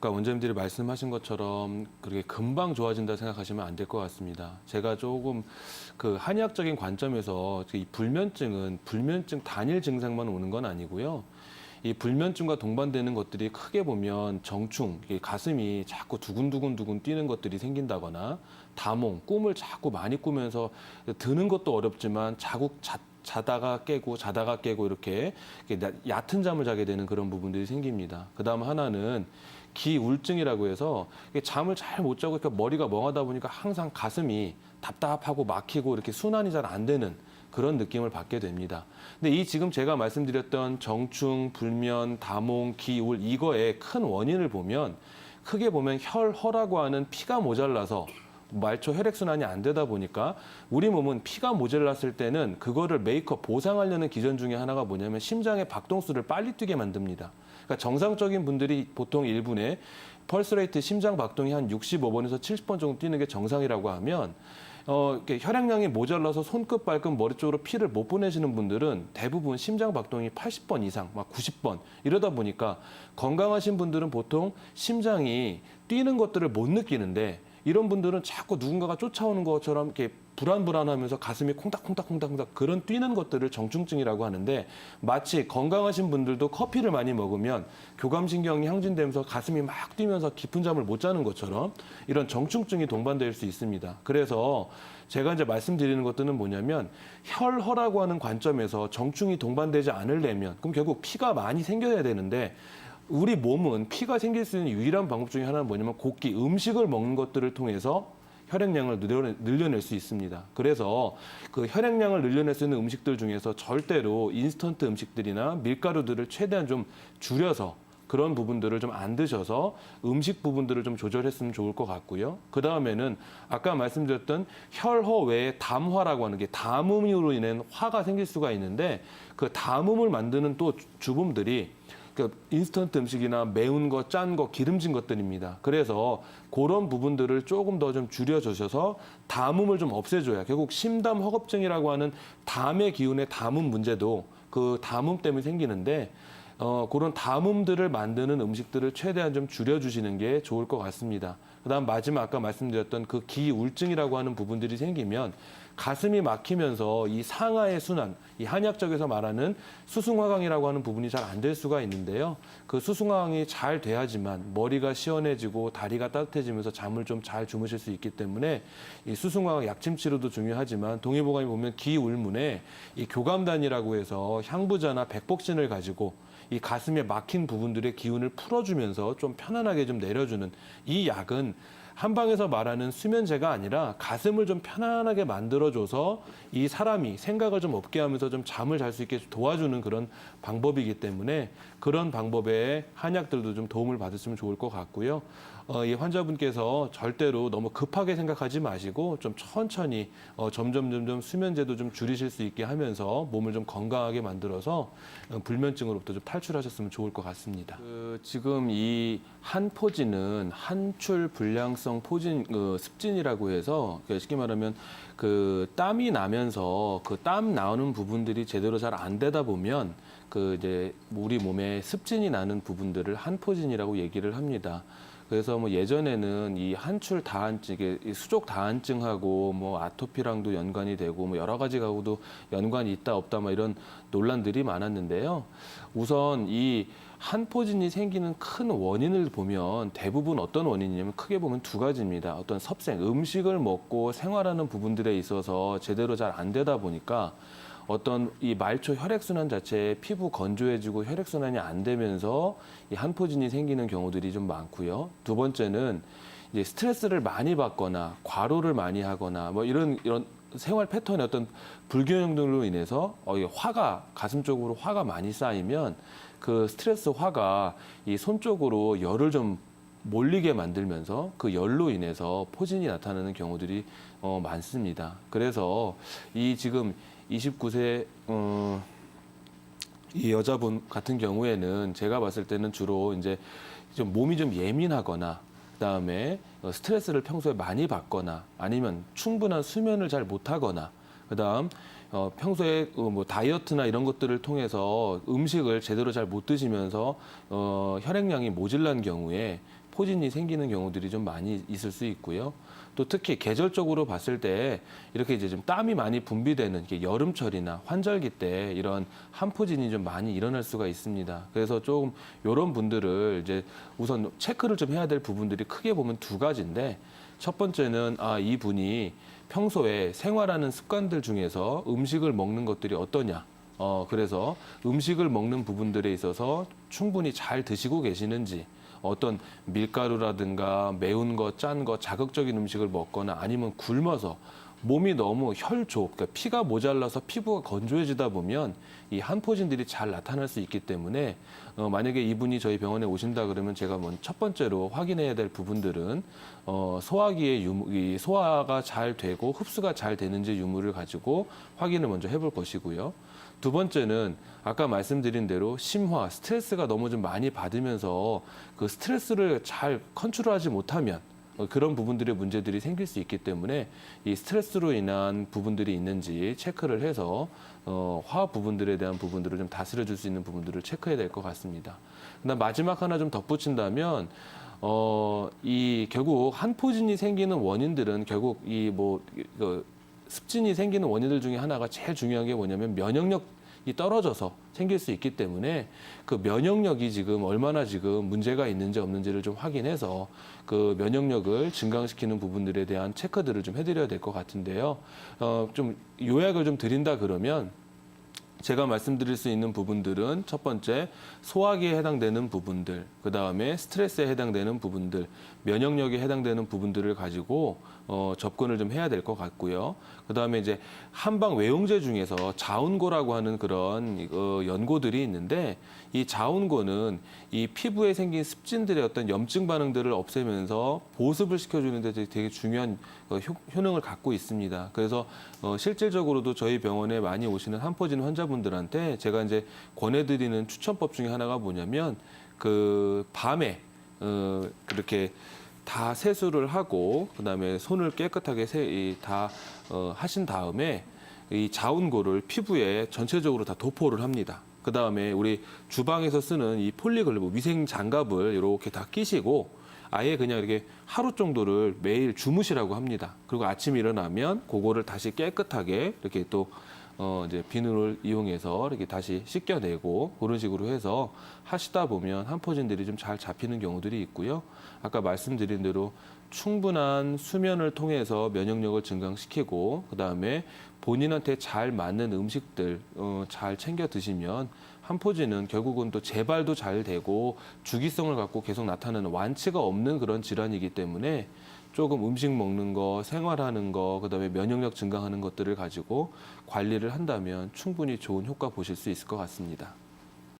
아까 원장님들이 말씀하신 것처럼 그렇게 금방 좋아진다 생각하시면 안 될 것 같습니다. 제가 조금 그 한의학적인 관점에서 이 불면증은 불면증 단일 증상만 오는 건 아니고요. 이 불면증과 동반되는 것들이 크게 보면 정충, 이 가슴이 자꾸 두근두근 두근 뛰는 것들이 생긴다거나 다몽, 꿈을 자꾸 많이 꾸면서 드는 것도 어렵지만 자국 자, 자다가 깨고 자다가 깨고 이렇게 얕은 잠을 자게 되는 그런 부분들이 생깁니다. 그다음 하나는 기울증이라고 해서 잠을 잘 못 자고 이렇게 머리가 멍하다 보니까 항상 가슴이 답답하고 막히고 이렇게 순환이 잘 안 되는 그런 느낌을 받게 됩니다. 근데 이 지금 제가 말씀드렸던 정충, 불면, 다몽, 기울 이거의 큰 원인을 보면 크게 보면 혈허라고 하는 피가 모자라서 말초 혈액순환이 안 되다 보니까 우리 몸은 피가 모자랐을 때는 그거를 메이크업 보상하려는 기전 중에 하나가 뭐냐면 심장의 박동수를 빨리 뛰게 만듭니다. 그러니까 정상적인 분들이 보통 1분에 펄스 레이트 심장 박동이 한 65번에서 70번 정도 뛰는 게 정상이라고 하면 어, 이렇게 혈액량이 모자라서 손끝 발끝 머리 쪽으로 피를 못 보내시는 분들은 대부분 심장 박동이 80번 이상, 막 90번 이러다 보니까 건강하신 분들은 보통 심장이 뛰는 것들을 못 느끼는데 이런 분들은 자꾸 누군가가 쫓아오는 것처럼 이렇게 불안불안하면서 가슴이 콩닥콩닥콩닥콩닥 그런 뛰는 것들을 정충증이라고 하는데 마치 건강하신 분들도 커피를 많이 먹으면 교감신경이 항진되면서 가슴이 막 뛰면서 깊은 잠을 못 자는 것처럼 이런 정충증이 동반될 수 있습니다. 그래서 제가 이제 말씀드리는 것들은 뭐냐면 혈허라고 하는 관점에서 정충이 동반되지 않으려면 그럼 결국 피가 많이 생겨야 되는데 우리 몸은 피가 생길 수 있는 유일한 방법 중에 하나는 뭐냐면 곱기 음식을 먹는 것들을 통해서 혈액량을 늘려낼 수 있습니다. 그래서 그 혈액량을 늘려낼 수 있는 음식들 중에서 절대로 인스턴트 음식들이나 밀가루들을 최대한 좀 줄여서 그런 부분들을 좀 안 드셔서 음식 부분들을 좀 조절했으면 좋을 것 같고요. 그 다음에는 아까 말씀드렸던 혈허 외에 담화라고 하는 게 담음으로 인한 화가 생길 수가 있는데 그 담음을 만드는 또 주- 주범들이 그 인스턴트 음식이나 매운 거, 짠 거, 기름진 것들입니다. 그래서 그런 부분들을 조금 더 좀 줄여주셔서 담음을 좀 없애줘야 결국 심담 허겁증이라고 하는 담의 기운의 담음 문제도 그 담음 때문에 생기는데 어, 그런 담음들을 만드는 음식들을 최대한 좀 줄여주시는 게 좋을 것 같습니다. 그다음 마지막 아까 말씀드렸던 그 기울증이라고 하는 부분들이 생기면 가슴이 막히면서 이 상하의 순환, 이 한의학적에서 말하는 수승화강이라고 하는 부분이 잘 안 될 수가 있는데요. 그 수승화강이 잘 돼야지만 머리가 시원해지고 다리가 따뜻해지면서 잠을 좀 잘 주무실 수 있기 때문에 이 수승화강 약침 치료도 중요하지만 동의보감에 보면 기울문에 이 교감단이라고 해서 향부자나 백복신을 가지고 이 가슴에 막힌 부분들의 기운을 풀어주면서 좀 편안하게 좀 내려주는 이 약은 한방에서 말하는 수면제가 아니라 가슴을 좀 편안하게 만들어줘서 이 사람이 생각을 좀 없게 하면서 좀 잠을 잘 수 있게 도와주는 그런 방법이기 때문에 그런 방법의 한약들도 좀 도움을 받으시면 좋을 것 같고요. 어, 이 환자분께서 절대로 너무 급하게 생각하지 마시고 좀 천천히 어, 점점 점점 수면제도 좀 줄이실 수 있게 하면서 몸을 좀 건강하게 만들어서 어, 불면증으로부터 좀 탈출하셨으면 좋을 것 같습니다. 그 지금 이 한 포진은 한출 불량성 포진 그 습진이라고 해서 그 쉽게 말하면 그 땀이 나면서 그 땀 나오는 부분들이 제대로 잘 안 되다 보면 그 이제 우리 몸에 습진이 나는 부분들을 한포진이라고 얘기를 합니다. 그래서 뭐 예전에는 이 한출 다한증, 이 수족 다한증하고 뭐 아토피랑도 연관이 되고 뭐 여러 가지하고도 연관이 있다 없다 막 이런 논란들이 많았는데요. 우선 이 한포진이 생기는 큰 원인을 보면 대부분 어떤 원인이냐면 크게 보면 두 가지입니다. 어떤 섭생, 음식을 먹고 생활하는 부분들에 있어서 제대로 잘 안 되다 보니까 어떤 이 말초 혈액순환 자체에 피부 건조해지고 혈액순환이 안 되면서 이 한포진이 생기는 경우들이 좀 많고요. 두 번째는 이제 스트레스를 많이 받거나 과로를 많이 하거나 뭐 이런 이런 생활 패턴의 어떤 불균형들로 인해서 어, 이 화가 가슴 쪽으로 화가 많이 쌓이면 그 스트레스 화가 이 손 쪽으로 열을 좀 몰리게 만들면서 그 열로 인해서 포진이 나타나는 경우들이 어, 많습니다. 그래서 이 지금 29세 어, 이 여자분 같은 경우에는 제가 봤을 때는 주로 이제 좀 몸이 좀 예민하거나 그다음에 어, 스트레스를 평소에 많이 받거나 아니면 충분한 수면을 잘 못하거나 그다음 어, 평소에 어, 뭐 다이어트나 이런 것들을 통해서 음식을 제대로 잘 못 드시면서 어, 혈액량이 모질란 경우에 포진이 생기는 경우들이 좀 많이 있을 수 있고요. 또 특히 계절적으로 봤을 때 이렇게 이제 좀 땀이 많이 분비되는 여름철이나 환절기 때 이런 한포진이 좀 많이 일어날 수가 있습니다. 그래서 조금 이런 분들을 이제 우선 체크를 좀 해야 될 부분들이 크게 보면 두 가지인데 첫 번째는 아 이 분이 평소에 생활하는 습관들 중에서 음식을 먹는 것들이 어떠냐. 어, 그래서 음식을 먹는 부분들에 있어서 충분히 잘 드시고 계시는지, 어떤 밀가루라든가 매운 거, 짠 거, 자극적인 음식을 먹거나 아니면 굶어서 몸이 너무 혈조, 그러니까 피가 모자라서 피부가 건조해지다 보면 이 한포진들이 잘 나타날 수 있기 때문에 어, 만약에 이분이 저희 병원에 오신다 그러면 제가 먼저 첫 번째로 확인해야 될 부분들은 어, 소화기의 유무, 이 소화가 잘 되고 흡수가 잘 되는지 유무를 가지고 확인을 먼저 해볼 것이고요. 두 번째는 아까 말씀드린 대로 심화, 스트레스가 너무 좀 많이 받으면서 그 스트레스를 잘 컨트롤하지 못하면 어, 그런 부분들의 문제들이 생길 수 있기 때문에 이 스트레스로 인한 부분들이 있는지 체크를 해서 어, 화학 부분들에 대한 부분들을 좀 다스려 줄 수 있는 부분들을 체크해야 될 것 같습니다. 그다음 마지막 하나 좀 덧붙인다면 어, 이 결국 한포진이 생기는 원인들은 결국 이뭐 그 습진이 생기는 원인들 중에 하나가 제일 중요한 게 뭐냐면 면역력 이 떨어져서 생길 수 있기 때문에 그 면역력이 지금 얼마나 지금 문제가 있는지 없는지를 좀 확인해서 그 면역력을 증강시키는 부분들에 대한 체크들을 좀 해드려야 될 것 같은데요. 어, 좀 요약을 좀 드린다 그러면 제가 말씀드릴 수 있는 부분들은 첫 번째 소화기에 해당되는 부분들, 그 다음에 스트레스에 해당되는 부분들, 면역력에 해당되는 부분들을 가지고 어, 접근을 좀 해야 될 것 같고요. 그 다음에 이제 한방 외용제 중에서 자운고라고 하는 그런 어, 연고들이 있는데 이 자운고는 이 피부에 생긴 습진들의 어떤 염증 반응들을 없애면서 보습을 시켜주는데 되게- 중요한 어, 효, 효능을 갖고 있습니다. 그래서 어, 실질적으로도 저희 병원에 많이 오시는 한포진 환자 분들한테 제가 이제 권해드리는 추천법 중에 하나가 뭐냐면 그 밤에 어, 그렇게 다 세수를 하고 그다음에 손을 깨끗하게 세, 이, 다 어, 하신 다음에 이 자운고를 피부에 전체적으로 다 도포를 합니다. 그 다음에 우리 주방에서 쓰는 이 폴리글로브 위생 장갑을 이렇게 다 끼시고 아예 그냥 이렇게 하루 정도를 매일 주무시라고 합니다. 그리고 아침 에 일어나면 그거를 다시 깨끗하게 이렇게 또 어, 이제 비누를 이용해서 이렇게 다시 씻겨내고 그런 식으로 해서 하시다 보면 한포진들이 좀 잘 잡히는 경우들이 있고요. 아까 말씀드린 대로 충분한 수면을 통해서 면역력을 증강시키고 그다음에 본인한테 잘 맞는 음식들 어, 잘 챙겨 드시면 한포진은 결국은 또 재발도 잘 되고 주기성을 갖고 계속 나타나는 완치가 없는 그런 질환이기 때문에 조금 음식 먹는 거, 생활하는 거, 그다음에 면역력 증강하는 것들을 가지고 관리를 한다면 충분히 좋은 효과 보실 수 있을 것 같습니다.